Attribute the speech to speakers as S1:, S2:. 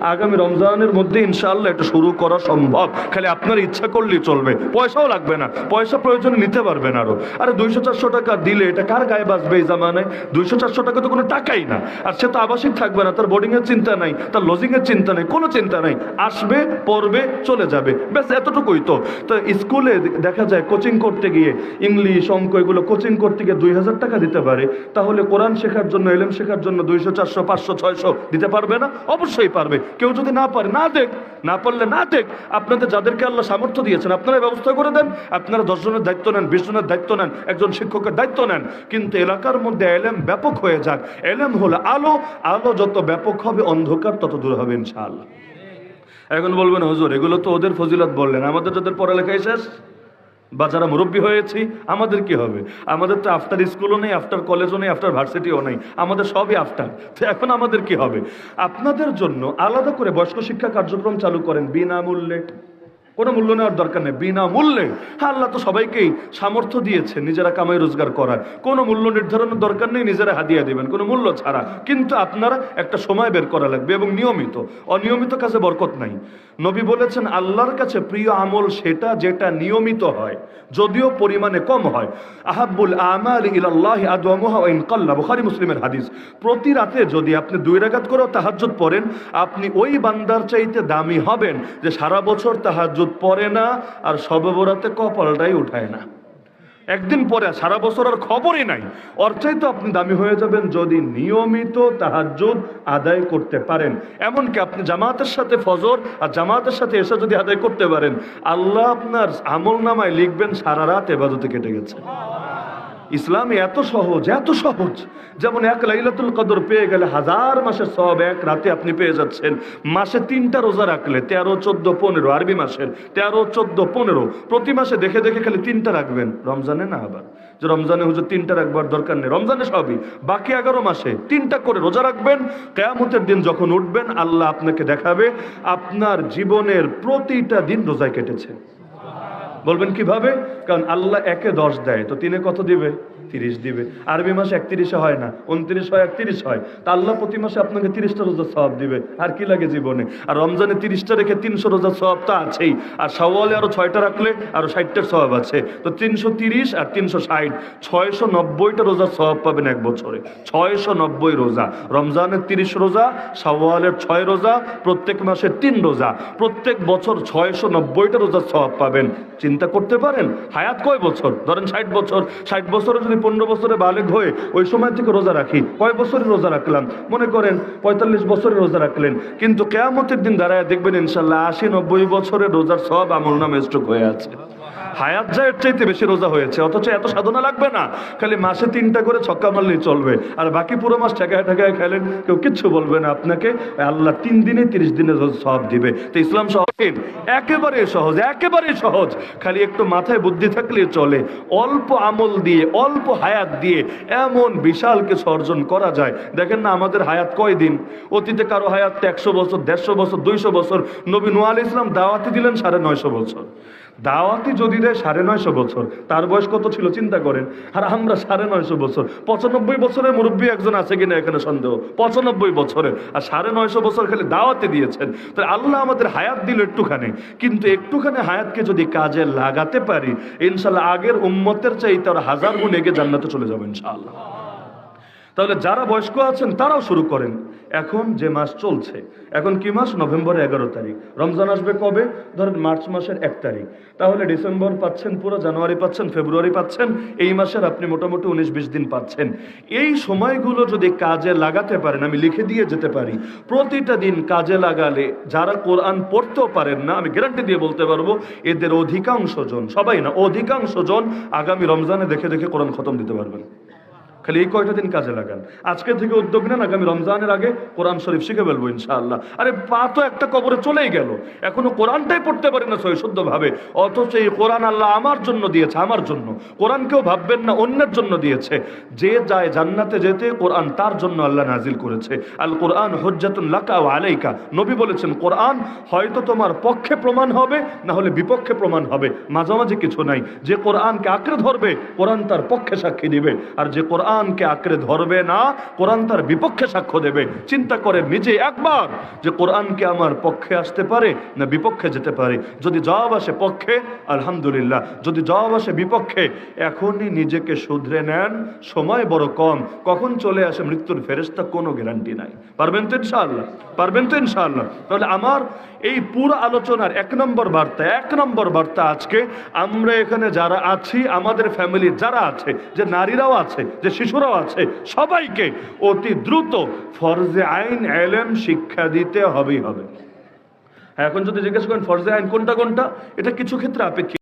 S1: আগামী রমজানের মধ্যে ইনশাআল্লাহ এটা শুরু করা সম্ভব। খালি আপনার ইচ্ছা করলেই চলবে। পয়সাও লাগবে না। পয়সা প্রয়োজনে নিতে পারবেন আরও। আরে দুইশো চারশো টাকা দিলে এটা কার গায়ে বাঁচবে এই জামানায়? দুইশো চারশো টাকা তো কোনো টাকাই না। আর সে তো আবাসিক থাকবে না, তার বোর্ডিং এর চিন্তা নাই, তার লজিং এর চিন্তা নাই, কোনো চিন্তা নাই। আসবে, পড়বে, চলে যাবে। ব্যাস, এতটুকুই তো। তো স্কুলে দেখা যায় কোচিং করতে গিয়ে ইংলিশ, অঙ্ক এগুলো কোচিং করতে গিয়ে দুই হাজার টাকা দিতে পারে। তাহলে কোরআন শেখার জন্য, এলেম শেখার জন্য দুইশো চারশো, পাঁচশো, ছয়শো দিতে পারবে না? অবশ্যই পারবে। কেউ যদি না পারে, না দেখ, না পারলে না দেখ, আপনাদের যাদেরকে আল্লাহ সামর্থ্য দিয়েছেন, আপনারা ব্যবস্থা করে দেন, আপনারা দশজনের দায়িত্ব নেন বিশ জনের দায়িত্ব নেন, একজন শিক্ষকের দায়িত্ব নেন, কিন্তু এলাকার মধ্যে এলেম ব্যাপক হয়ে যাক। এলেম হলো আলো আলো যত ব্যাপক হবে, অন্ধকার তত দূর হবে, ইনশাআল্লাহ। এখন বলবেন, হজুর, এগুলো তো ওদের ফজিলত বললেন, আমাদের যাদের পড়ালেখায় শেষ? বা যারা মুরব্বী হয়েছি, আমাদের কি হবে? আমাদের তো আফটার স্কুলও নেই আফটার কলেজও নেই আফটার ভার্সিটিও নেই। আমাদের সবই আফটার তো এখন আমাদের কি হবে? আপনাদের জন্য আলাদা করে বয়স্ক শিক্ষা কার্যক্রম চালু করেন বিনামূল্যে। কোনো মূল্য নেওয়ার দরকার নেই, বিনামূল্যে। হ্যাঁ আল্লাহ তো সবাইকেই সামর্থ্য দিয়েছে, নিজেরা কামাই রোজগার করার। কোনো মূল্য নির্ধারণের দরকার নেই, নিজেরা হাদিয়া দেবেন, কোনো মূল্য ছাড়া। কিন্তু আপনারা একটা সময় বের করা লাগবে এবং নিয়মিত। অনিয়মিত কাজে বরকত নাই। নবী বলেছেন, আল্লাহর কাছে প্রিয় আমল সেটা যেটা নিয়মিত হয়, যদিও পরিমাণে কম হয়। আহাব্বুল আমাল ইলাল্লাহি আদওয়ামুহা ওয়া ইন মুসলিমের হাদিস। প্রতি রাতে যদি আপনি দুই রাকাত করেও তাহাজ্জুদ পড়েন, আপনি ওই বান্দার চাইতে দামি হবেন যে সারা বছর তাহাজ্জুদ পড়ে না আর সবে বরাতে কপালটাই উঠায় না। একদিন পরে সারা বছর আর খবরই নাই। অর্থাৎ তো আপনি দামি হয়ে যাবেন যদি নিয়মিত তাহাজুদ আদায় করতে পারেন। এমনকি আপনি জামাতের সাথে ফজর আর জামাতের সাথে এসে যদি আদায় করতে পারেন, আল্লাহ আপনার আমল নামায় লিখবেন সারা রাত এবাদতে কেটে গেছে। ইসলাম এত সহজ এত সহজ। যেমন এক লাইলাতুল কদর পেয়ে গেলে হাজার মাসের সব এক রাতে আপনি পেয়ে যাচ্ছেন। মাসে তিনটা রোজা রাখলে তেরো, চোদ্দ, পনেরো, আরবি মাসের তেরো, চোদ্দ, পনেরো। প্রতি মাসে দেখে দেখে খালি তিনটা রাখবেন। রমজানে না আবার? যে রমজানে হুজুর তিনটা রাখবার দরকার নেই। রমজানে সবই। বাকি এগারো মাসে তিনটা করে রোজা রাখবেন। কেয়ামতের দিন যখন উঠবেন, আল্লাহ আপনাকে দেখাবে আপনার জীবনের প্রতিটা দিন রোজায় কেটেছে। বলবেন কীভাবে? কারণ আল্লাহ একে দশ দেয়। তো তিনে কত দিবে? তিরিশ দিবে। আরবি মাসে একত্রিশে হয় না, উনত্রিশ হয়, একত্রিশ হয়। তা আল্লাহ প্রতি মাসে আপনাকে তিরিশটা রোজার সব দিবে। আর কি লাগে জীবনে? আর রমজানে তিরিশটা রেখে তিনশো রোজার সব তো আছেই। আর সওয়ালে আরও ছয়টা রাখলে আরও ষাটটার সব আছে। তো তিনশো তিরিশ আর তিনশো ষাট, ছয়শো নব্বইটা রোজার সব পাবেন এক বছরে। ছয়শো নব্বই রোজা। রমজানের তিরিশ রোজা সওয়ালের ছয় রোজা, প্রত্যেক মাসে তিন রোজা। প্রত্যেক বছর ছয়শো নব্বইটা রোজার সব পাবেন। চিন্তা করতে পারেন? হায়াত কয় বছর? ধরেন ষাট বছর। ষাট বছরে যদি পনেরো বছরে বালেক হয়ে ওই সময় থেকে রোজা রাখি, কয় বছরে রোজা রাখলাম? মনে করেন পঁয়তাল্লিশ বছরে রোজা রাখলেন। কিন্তু কেয়ামতের দিন দাঁড়ায় দেখবেন ইনশাল্লাহ আশি নব্বই বছরে রোজার সব আমল নামে স্ট্রোক হয়ে আছে। হায়াত যায় চাইতে বেশি রোজা হয়েছে, অথচ এত সাধনা লাগবে না। খালি মাসে তিনটা করে ছক্কা মারলেই চলবে। আর বাকি পুরো মাস ঠেকায় ঠেকায় খেলেন, কেউ কিচ্ছু বলবে না আপনাকে। আল্লাহ তিন দিনে তিরিশ দিনে সব দিবে। তো ইসলাম সহজ, একেবারে সহজ একেবারে সহজ। খালি একটু মাথায় বুদ্ধি থাকলে চলে। অল্প আমল দিয়ে, অল্প হায়াত দিয়ে এমন বিশাল কিছু অর্জন করা যায়। দেখেন না আমাদের হায়াত কয় দিন? অতীতে কারও হায়াত একশো বছর, দেড়শো বছর, দুইশো বছর। নবী নোয়াল ইসলাম দাওয়াতি দিলেন সাড়ে নয়শো বছর। দাওয়াতি যদি দেয় সাড়ে নয়শো বছর। তার বয়স কত ছিল চিন্তা করেন। আর আমরা সাড়ে নয়শো বছর। পঁচানব্বই বছরের মুরব্বী একজন আছে কিনা এখানে সন্দেহ? পঁচানব্বই বছরের। আর সাড়ে নয়শো বছর খালি দাওয়াতে দিয়েছেন। তাহলে আল্লাহ আমাদের হায়াত দিল একটুখানি। কিন্তু একটুখানি হায়াতকে যদি কাজে লাগাতে পারি, ইনশাল্লাহ আগের উম্মতের চাইতে আর হাজার গুণ এগে জান্নাতে চলে যাব ইনশাআল্লাহ। তাহলে যারা বয়স্ক আছেন, তারাও শুরু করেন। এখন যে মাস চলছে, এখন কি মাস? নভেম্বর এগারো তারিখ। রমজান আসবে কবে? ধরেন মার্চ মাসের এক তারিখ। তাহলে ডিসেম্বর পাচ্ছেন, পুরো জানুয়ারি পাচ্ছেন, ফেব্রুয়ারি পাচ্ছেন, এই মাসের আপনি মোটামুটি উনিশ বিশ দিন পাচ্ছেন। এই সময়গুলো যদি কাজে লাগাতে পারেন, আমি লিখে দিয়ে যেতে পারি, প্রতিটা দিন কাজে লাগালে যারা কোরআন পড়তেও পারেন না, আমি গ্যারান্টি দিয়ে বলতে পারব, এদের অধিকাংশ জন, সবাই না, অধিকাংশ জন আগামী রমজানে দেখে দেখে কোরআন খতম দিতে পারবেন। খালি এই কয়টা দিন কাজে লাগান। আজকে থেকে উদ্যোগ নেন, আগামী রমজানের আগে কোরআন শরীফ শিখে ফেলব ইনশাআল্লাহ। আরে পা তো একটা কবরে চলেই গেল। এখনও কোরআনটাই পড়তে পারে না সহি অথচ এই কোরআন আল্লাহ আমার জন্য দিয়েছে, আমার জন্য। কোরআন কেউ ভাববেন না, অন্যের জন্য দিয়েছে। যে যায় জান্নাতে যেতে কোরআন তার জন্য আল্লাহ নাজিল করেছে। আল কোরআন হজ্জাতুন লাকা ও আলাইকা। নবী বলেছেন, কোরআন হয়তো তোমার পক্ষে প্রমাণ হবে না হলে বিপক্ষে প্রমাণ হবে। মাঝামাঝি কিছু নাই। যে কোরআনকে আঁকড়ে ধরবে, কোরআন তার পক্ষে সাক্ষী দিবে। আর যে কোরআন কোরআনকে আঁকড়ে ধরবে না, কোরআন তার বিপক্ষে সাক্ষ্য দেবে। চিন্তা করে নিজে একবার যে কোরআনকে আমার পক্ষে আসতে পারে না বিপক্ষে যেতে পারে। যদি জবাব আসে পক্ষে, আলহামদুলিল্লাহ। যদি জবাব আসে বিপক্ষে, এখনই নিজেকে শুধরে নেন, সময় বড় কম। কখন চলে আসে মৃত্যুর ফেরেস্তা কোনো গ্যারান্টি নাই। পারবেন তো ইনশাআল্লাহ? পারবেন তো ইনশাআল্লাহ? তাহলে আমার এই পুরো আলোচনার এক নম্বর বার্তা, এক নম্বর বার্তা আজকে, আমরা এখানে যারা আছি, আমাদের ফ্যামিলির যারা আছে, যে নারীরাও আছে, যে শিশুরাও আছে, সবাইকে অতি দ্রুত ফরজে আইন, এলেম শিক্ষা দিতে হবেই হবে। এখন যদি জিজ্ঞেস করেন, ফরজে আইন কোনটা কোনটা? এটা কিছু ক্ষেত্রে আপেক্ষিক।